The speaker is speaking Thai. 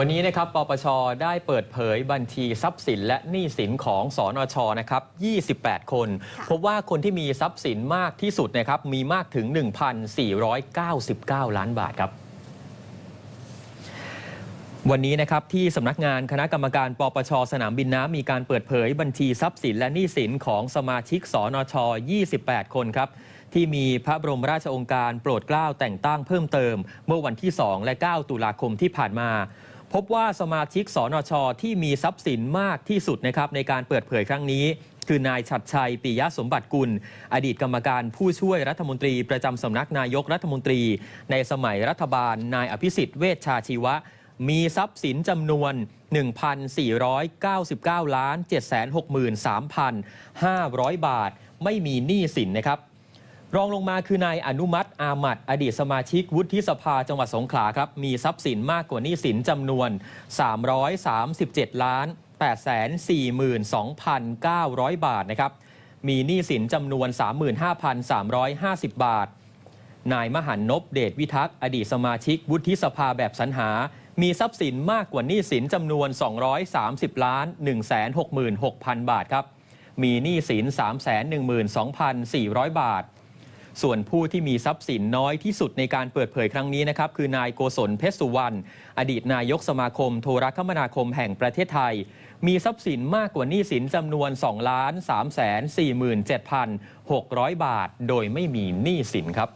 วันนี้นะครับ ปปช ได้เปิดเผยบัญชีทรัพย์สินและหนี้สินของสอนชนะครับ 28 คนค่ะพบว่าคนที่มีทรัพย์สินมากที่สุดนะครับ มีมากถึง 1,499 ล้านบาทครับวันนี้นะครับที่สำนักงานคณะกรรมการปปช สนามบินน้ำมีการเปิดเผยบัญชีทรัพย์สินและหนี้สินของสมาชิกสนช 28 คนครับ ที่มีพระบรมราชโองการโปรดเกล้าแต่งตั้งเพิ่มเติม เมื่อวันที่ 2 และ 9 ตุลาคมที่ผ่านมา พบว่าสมาชิกสนช ที่มีทรัพย์สินมากที่สุดนะครับในการเปิดเผยครั้งนี้ คือนายฉัดชัยปิยะสมบัติกุล อดีตกรรมการผู้ช่วยรัฐมนตรีประจำสำนักนายกรัฐมนตรี ในสมัยรัฐบาล นายอภิสิทธิ์เวชชาชีวะ มีทรัพย์สินจำนวน 1,499ล้าน763,500 บาท ไม่มีหนี้สินนะครับ รองลงมาคือนายอนุมัติอามัดอดีตสมาชิกวุฒิสภาจังหวัดสงขลาครับ มีทรัพย์สินมากกว่านี้สินจำนวน 337 ล้าน 842,900 บาทนะครับ มีหนี้สินจำนวน 35,350 บาท นายมหันนบเดชวิทักษ์อดีตสมาชิกวุฒิสภาแบบสรรหา มีทรัพย์สินมากกว่านี้สินจำนวน 230 ล้าน166,000 บาทครับ มีหนี้สิน 312,400 บาท ส่วนผู้ที่มีทรัพย์สินน้อยที่สุดในการเปิดเผยครั้งนี้นะครับ คือนายโกศลเพชรสุวรรณอดีตนายกสมาคม โทรคมนาคมแห่งประเทศไทย มีทรัพย์สินมากกว่าหนี้สินจำนวน2ล้าน3 4 7 6 0 0 บาท โดยไม่มีหนี้สินครับ